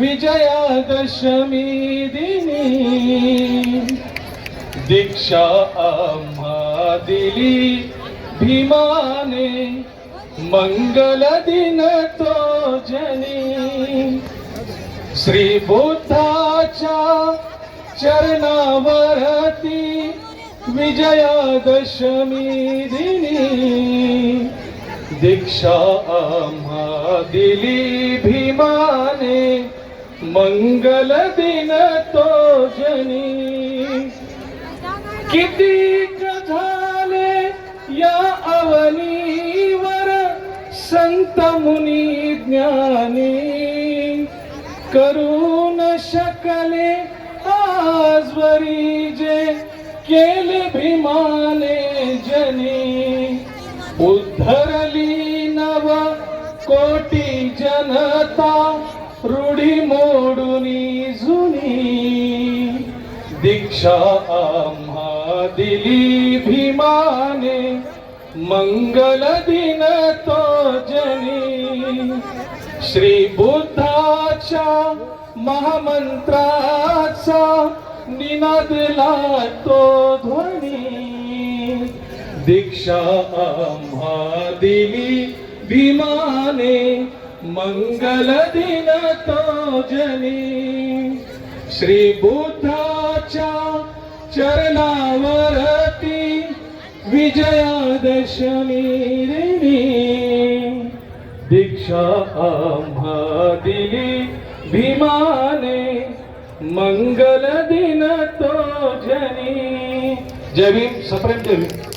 विजयादशमी दिनी दीक्षा आम्हा दिली. भीमाने मंगल दिन तो जनी. श्री बुद्धाच्या चरणावरती विजयादशमी दिनी दीक्षा आम्हा दिली. भीमा मंगल दिन तो जनी किती झाले या अवनीवर संत मुनी ज्ञानी। करू न शकले आजवरी जे केले भीमाने जनी। उद्धरली नव कोटी जनता रूढी मोडूनी जुनी दीक्षा आम्हा दिली भीमाने. मंगल दिन तो जनी. श्री बुद्धाच्या महामंत्राचा निनादला तो ध्वनी. दीक्षा आम्हा दिली भीमाने. मंगल दिन तो जनी श्री बुद्धाच्या चरणावरती विजयादशमी देवी. दीक्षा आम्हा दिली भीमाने मंगल दिन तो जनी जय भीम सप्रेम जय भीम.